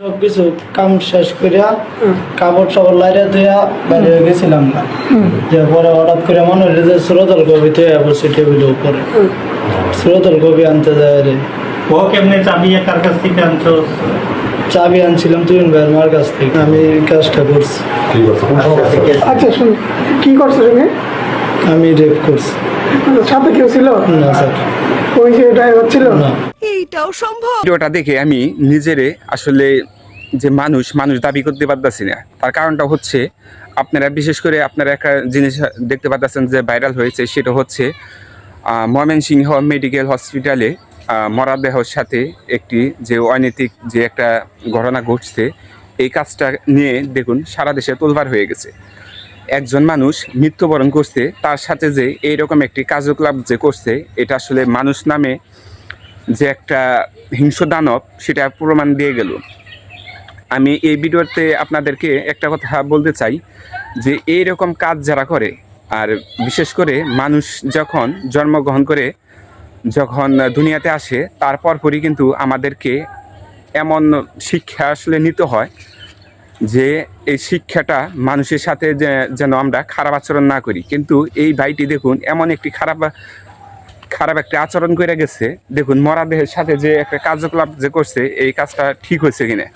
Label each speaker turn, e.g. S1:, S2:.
S1: সব কিছু কাম শেষ করিয়া কাপড় সাপড় লাইরে ধুয়া বাইরে গেছিলাম না। যে পরে হঠাৎ করে মনে হলো যে সুরতল কবি তো বসে টেবিলের উপরে। সুরতল কবি আনতে যায় রে।
S2: ও কেমনে চাবি কার কাছ থেকে আনছো?
S1: চাবি আনছিলাম তুই ভাইয়ের মার কাছ থেকে। আমি কাজটা করছি।
S3: ঠিক আছে। কোন সমস্যা
S4: আচ্ছা শুনি। কি করছ তুমি
S1: আমি রেপ করছি।
S4: সাথে কেউ ছিল?
S1: না স্যার।
S4: ওই যে
S5: ভিডিওটা দেখে আমি নিজেরে আসলে যে মানুষ মানুষ দাবি করতে পারতেছি না। তার কারণটা হচ্ছে আপনারা বিশেষ করে আপনারা একটা জিনিস দেখতে পাচ্ছেন যে ভাইরাল হয়েছে সেটা হচ্ছে ময়মনসিংহ মেডিকেল হসপিটালে মরাদেহর সাথে একটি যে অনৈতিক যে একটা ঘটনা ঘটছে এই কাজটা নিয়ে দেখুন সারা দেশে তোলবার হয়ে গেছে। একজন মানুষ মৃত্যুবরণ করছে, তার সাথে যে এইরকম একটি কার্যকলাপ যে করছে, এটা আসলে মানুষ নামে যে একটা হিংস্র দানব, সেটা প্রমাণ দিয়ে গেল। আমি এই ভিডিওতে আপনাদেরকে একটা কথা বলতে চাই যে এই রকম কাজ যারা করে, আর বিশেষ করে মানুষ যখন জন্মগ্রহণ করে, যখন দুনিয়াতে আসে তারপর পরই কিন্তু আমাদেরকে এমন শিক্ষা আসলে নিতে হয় যে এই শিক্ষাটা মানুষের সাথে যেন আমরা খারাপ আচরণ না করি। কিন্তু এই ভাইটি দেখুন, এমন একটি খারাপ খারাপ একটা আচরণ করে গেছে। দেখুন মরাদেহের সাথে যে একটা কার্যকলাপ যে করছে, এই কাজটা ঠিক হয়েছে কিনা।